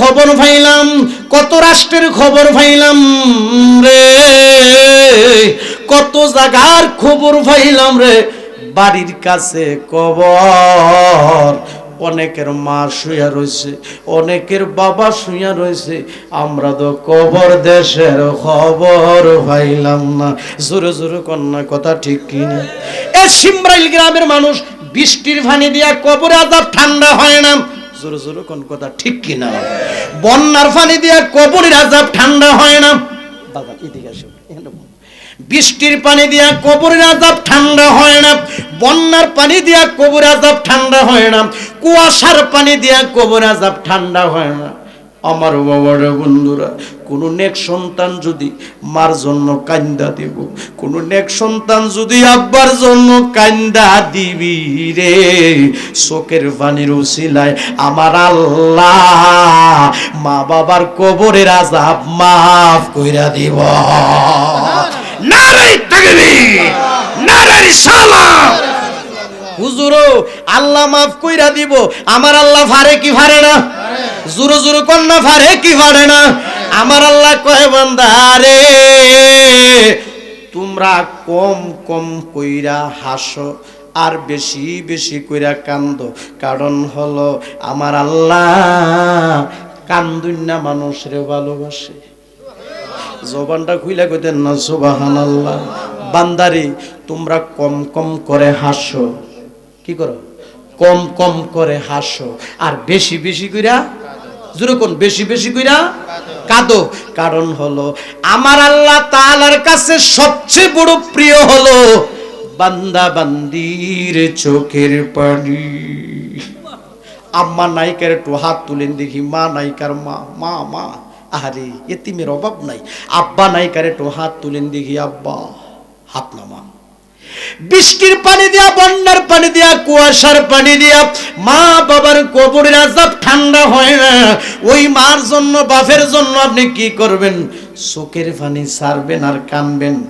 খবর পাইলাম, কত রাষ্ট্রের খবর পাইলাম রে। কত জায়গার খবর পাইলাম রে, বাড়ির কাছে কবর অনেকের মা শুয়া রয়েছে, অনেকের বাবা শুয়া রয়েছে, আমরা তো কবর দেশের খবর পাইলাম না। জোরে জোরে কন্যা, কথা ঠিক কিনা এ সিমরাইল গ্রামের মানুষ, বৃষ্টির পানি দিয়া কবরে আজাব ঠান্ডা হয় না। জোরে জোরে কোন কথা ঠিক কিনা? বন্যার পানি দিয়া কবরের আজাব ঠান্ডা হয় না। বাবা, এদিকে আসো বৃষ্টির পানি দিয়া কবরের আজাব ঠান্ডা হয় না। বন্যার পানি দিয়া কবর আজাব ঠান্ডা হয় না। কুয়াশার পানি দিয়া কবর আজাব ঠান্ডা হয় না। আমার বাবার বন্ধুরা কোনো নেক সন্তান যদি মার জন্য কান্দা দিব কোনো নেক সন্তান যদি আব্বার জন্য কান্দা দিবি রে। চোখের পানির উসিলায় আমার আল্লাহ মা বাবার কবরের আজাব মাফ কইরা দিব। নারে তাকবীর নারে রিসালাত হুজুরো আল্লাহ মাফ কইরা দিব আমার আল্লাহ ফারে কি ফারে না? জুরো জুরো কন্যা ফারে কি ফারে না? আমার আল্লাহ কয় বান্দারে তোমরা কম কম কইরা হাসো আর বেশি বেশি কইরা কান্দ। কারণ হলো আমার আল্লাহ কান্দুন্না মানুষরে ভালোবাসে। জবানটা খুইলা কইতেন না সুবাহান আল্লাহ বান্দারি, তোমরা কম কম করে হাসো। কি করো? কম কম করে হাসো আর বেশি বেশি কইরা জোরে কোন বেশি বেশি কইরা কাঁদো। কারণ হলো, আমার আল্লাহ তাআলার কাছে সবচেয়ে বড় প্রিয় হলো বান্দা বান্দির চোখের পানি। আম্মা নায়িকার একটু হাত তুলেন দেখি, মা নায়িকার মা মা মা আরে এতিমের অভাব নাই। আব্বা নায়িকার একটু হাত তুলেন দেখি, আব্বা, হাত নামা। বৃষ্টির পানি দিয়া, বন্যার পানি দিয়া, কুয়াশার পানি দিয়া, মা বাবার কবরের আজাব ঠান্ডা হয় না। ওই মার জন্য, বাপের জন্য আপনি কি করবেন? চোখের পানি ছাড়বেন আর কানবেন।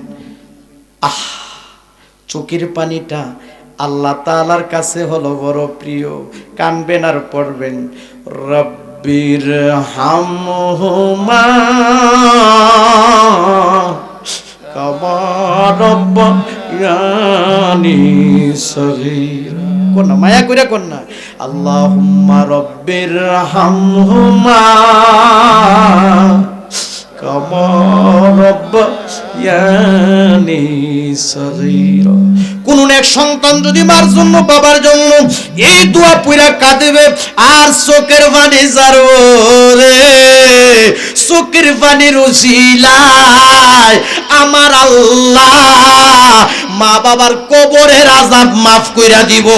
আহ, চোখের পানিটা আল্লাহ তাআলার কাছে হলো বড় প্রিয়। কানবেন আর পড়বেন। রব্বির হামহুমা কামা রব্বায়ানি সগীরা। কোনা মায়া কইরা কোনা আল্লাহুম্মা রব্বির হামহুমা কামা রব্বায়ানি সগীরা। কোন এক সন্তান যদি মার জন্য বাবার জন্য এই দোয়া পুরা কাঁদবে, আর চোখের পানি জারবো রে চোখের পানির উসিলায় আমার আল্লাহ মা বাবার কবরের আজাব মাফ কইরা দিব।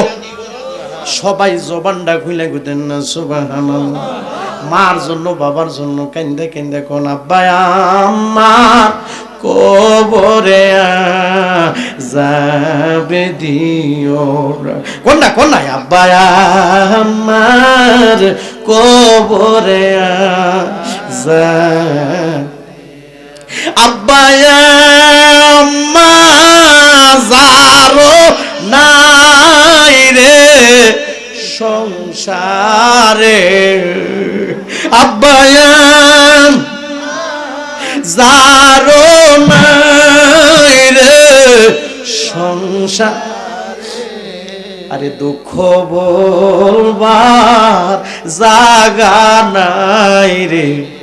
সবাই জবানটা খুলে গুতেন না, সুবহানাল্লাহ। মার জন্য, বাবার জন্য কেন্দে কেন্দে কোন আব্বাই আমার কবরে যাবে দিও কোনটা কোনটা আব্বাই আমার কবরে রে সংসারে। আব্বায়াম যারো নাই সংসার। আরে দুঃখ বলবার জাগা নাই রে।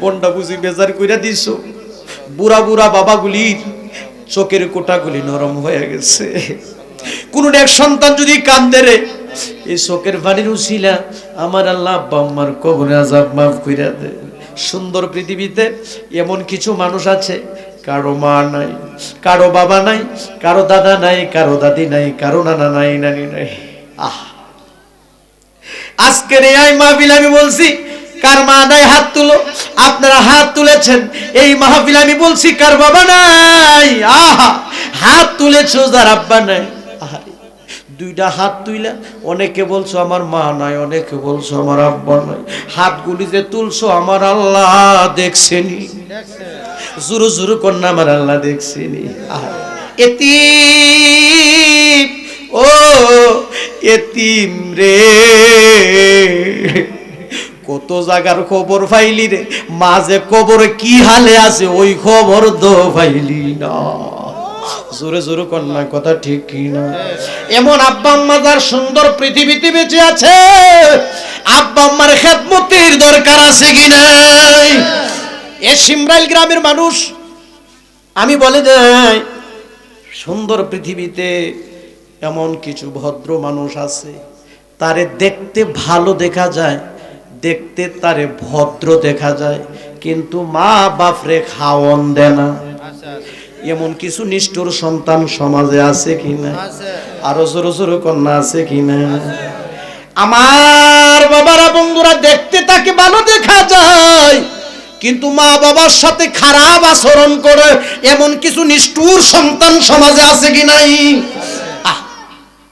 বন্ডা বুঝি বেজার কইরা দিছ। বুড়া বুড়া বাবাগুলির চোখের কোটাগুলি নরম হয়ে গেছে। কোন এক সন্তান যদি কান্দে রে, এই চোখের পানির উছিলা আমার আল্লাহ আব্বা আম্মার কবরে আজাব মাফ কইরা দে। সুন্দর পৃথিবীতে এমন কিছু মানুষ আছে, কারও মা নাই, কারও বাবা নাই, কারও দাদা নাই, কারও দাদি নাই, কারও নানা নাই, নানি নাই। আহ! আজকের এই মাহফিল আমি বলছি কার মা নাই হাত তুলো? আপনারা হাত তুলেছেন। এই মাহফিল আমি বলছি, কার বাবা নাই? আহা, হাত তুলেছো যার আব্বা নাই। দুইটা হাত তুইলা, অনেকে বলছো আমার মা নাই, অনেকে বলছো আমার আব্বা নাই। হাতগুলি যে তুলছো, আমার আল্লাহ দেখছেনি। জুরু জুরু কন্যা আমার আল্লাহ দেখছেনি। এতি ও এতিম রে। কত জায়গার খবর পাইলি রে? মাঝে কবরে কি হালে আছে, ওই খবর তো পাইলি না। জোরে জোরে কন্যা, কথা ঠিক কি না? এমন আব্বা আম্মা যার সুন্দর পৃথিবীতে বেঁচে আছে, আব্বা আম্মার খেদমতির দরকার আছে কি নাই? এ সিমরাইল গ্রামের মানুষ, আমি বলে যাই সুন্দর পৃথিবীতে এমন কিছু ভদ্র মানুষ আছে, তারে দেখতে ভালো দেখা যায় দেখতে তারে ভদ্র দেখা যায় কিন্তু মা বাপরে খাওয়ন দেয় না। এমন কিছু নিষ্ঠুর সন্তান সমাজে আছে কিনা আরও জোরো জোরো কন্যা আছে কিনা আমার বাবারা বন্ধুরা দেখতে তাকে ভালো দেখা যায় কিন্তু মা বাবার সাথে খারাপ আচরণ করে এমন কিছু নিষ্ঠুর সন্তান সমাজে আছে কি নাই?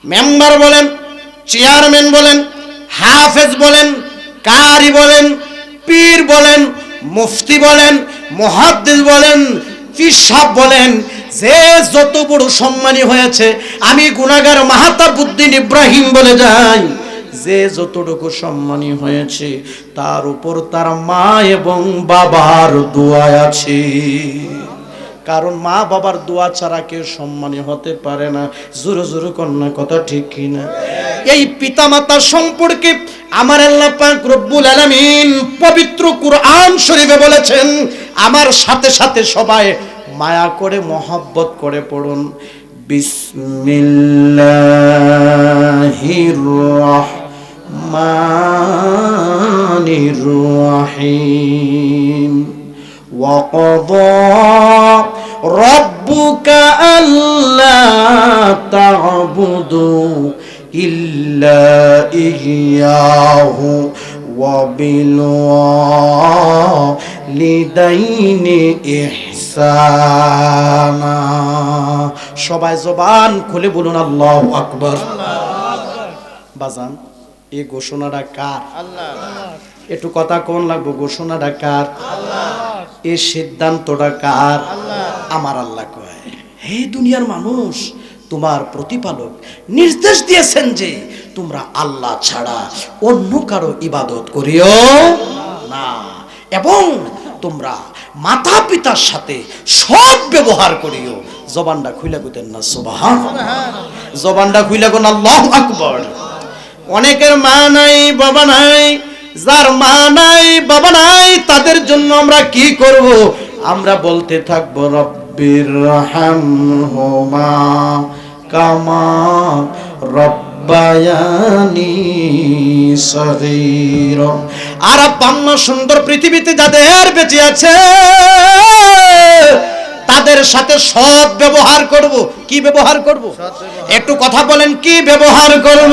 মেম্বার বলেন চেয়ারম্যান বলেন হাফেজ বলেন কারি বলেন, পীর বলেন, মুফতি বলেন, মহাদ্দিস বলেন পিসাব বলেন, যে যত বড় সম্মানী হয়েছে, আমি গুনাগার মাহাতাবুদ্দিন ইব্রাহিম বলে যাই, যে যতটুকু সম্মানী হয়েছে, তার উপর তার মা এবং বাবার দোয়া আছে। কারণ মা বাবার দোয়া ছাড়া কেউ সম্মানী হতে পারে না। জোরে জোরে কন্যা, কথা ঠিক কিনা? এই পিতামাতার সম্পর্কে আমার আল্লাহ পাক রব্বুল আলামিন পবিত্র কুরআন শরীফে বলেছেন, আমার সাথে সাথে সবাই মায়া করে, মহব্বত করে পড়ুন। বিসমিল্লাহির রহমানির রহিম। وقضى ربك ألا تعبدوا إلا إياه وبالوالدين إحسانا সবাই জবান খুলে বলুন আল্লাহু আকবার বাজান এই ঘোষণাটা কার একটু কথা কোন লাগবো ঘোষণাটা কার এই সিদ্ধান্তটা কার? আমার আল্লাহ কয়। হে দুনিয়ার মানুষ তোমার প্রতিপালক নির্দেশ দিয়েছেন যে তোমরা আল্লাহ ছাড়া অন্য কারও ইবাদত করিও না এবং তোমরা মাতা পিতার সাথে সব ব্যবহার করিও। জবানটা খুলে গুতেন না সুবহান জবানটা খুলে গুন আল্লাহু আকবর। অনেকের মা নাই বাবা নাই যার মা নাই বাবা নাই তাদের জন্য আমরা কি করব? আমরা বলতে থাকব রব্বির রহমহুমা কামা রব্বায়ানি সগীর আর পান্ন সুন্দর পৃথিবীতে যাদের বেঁচে আছে তাদের সাথে সৎ ব্যবহার করব। কি ব্যবহার করব? একটু কথা বলেন কি ব্যবহার করব?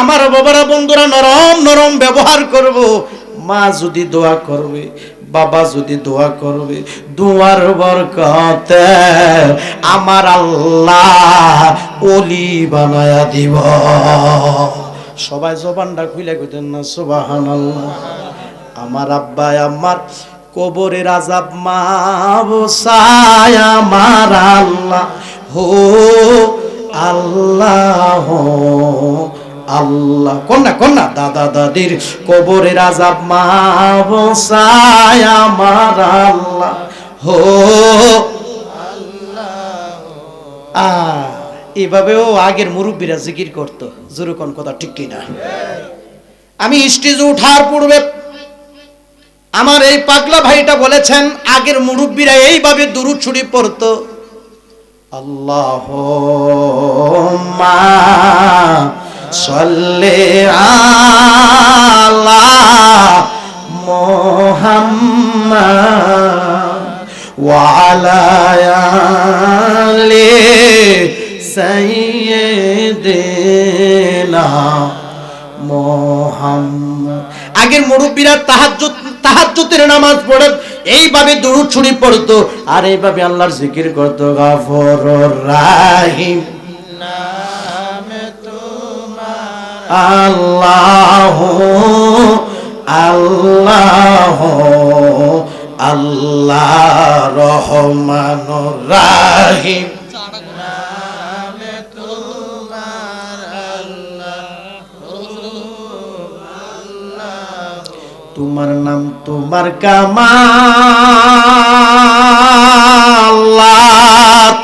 আমার বাবারা, বন্ধুরা, নরম নরম ব্যবহার করব। মা যদি দোয়া করবে, বাবা যদি দোয়া করবে, দুয়ার বরকতে আমার আল্লাহ ওলি বানায়া দিব। সবাই জবানটা খুলে কইতেন না, সুবহানাল্লাহ। আমার আব্বাই, আমার কবরের আজাব মা আমার আল্লাহ, হো আল্লাহ আল্লাহ। কন্যা কন্যা, দাদা, দাদির কবরের আজাব মা বসায় আমার আল্লাহ। হো এভাবেও আগের মুরব্বীরা জিকির করতো। জোরকন কথা, ঠিক কিনা? আমি স্টেজে উঠার পূর্বে আমার এই পাগলা ভাইটা বলেছেন, আগের মুরব্বীরা এইভাবে দুরুদ ছুরি পড়তো। আল্লাহ সল্লে আলা মোহাম্মদ, ওয়ালা আলি সাইয়্যিদিনা মোহাম্মদ। আগের মুরব্বীরা তাহাজ্জুদ, তাহাজ্জুদের নামাজ পড়ে, এইভাবে দুরুদ শরীফ পড়তো, আর এইভাবে আল্লাহর জিকির করতো, গাফরুর রাহিম। আল্লাহ আল্লাহ আল্লাহ রহমান রাহিম। তোমার নাম তোমার কামা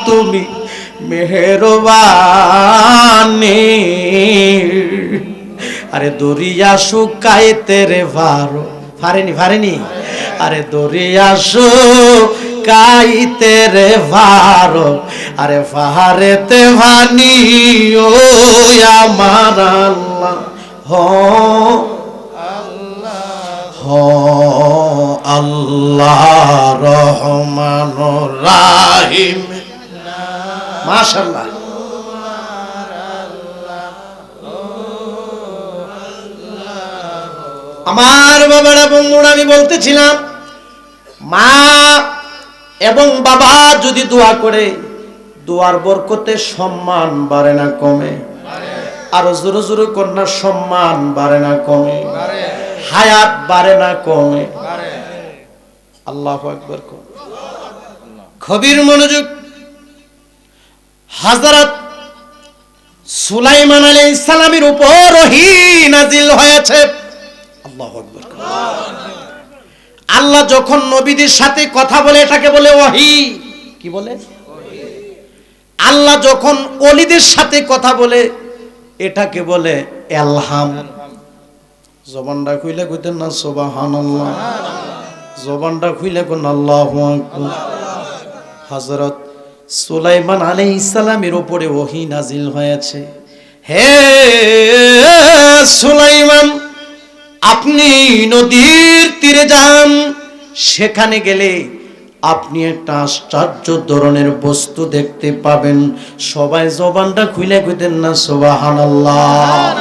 তুমি মেহরবা আরে দরিয়া শুকাইতে রে ভারো। ফারেনি ফারেনি আরে দরিয়া শুকাইতে রে ভারো। আরে ফাহারেতে ভানি ও আমার আল্লাহ। হ আল্লাহ রহমান রাহিম। মাশাল্লাহ আমার বাবারা, বন্ধুরা, আমি বলতেছিলাম, মা এবং বাবা যদি দোয়া করে, দোয়ার বরকতে সম্মান বাড়ে না কমে। আরও জোরে জোরে কন্যা সম্মান বাড়ে না কমে। হায়াত বাড়ে না কমে। আল্লাহ একবার কম খবির মনোযোগ। হাজারাত সুলাইমান আলী সালামের উপর নাজিল হয়েছে। আল্লাহু আকবার। আল্লাহ যখন নবীদের সাথে কথা বলে, এটাকে বলে ওহী কি বলে? আল্লাহ যখন অলিদের সাথে কথা বলে, এটাকে বলে এলহাম। জবানটা খুইলে কইতেন না, সুবহানাল্লাহ। জবানটা খুইলে কোন আল্লাহু হযরত সুলাইমান আলাইহিস সালামের উপরে ওহী নাজিল হয়েছে। হে সুলাইমান! আপনি নদীর তীরে যান। সেখানে গেলে আপনি একটা আশ্চর্য ধরনের বস্তু দেখতে পাবেন। সবাই জবানটা খুলে খুঁজেন না, সুবহানাল্লাহ।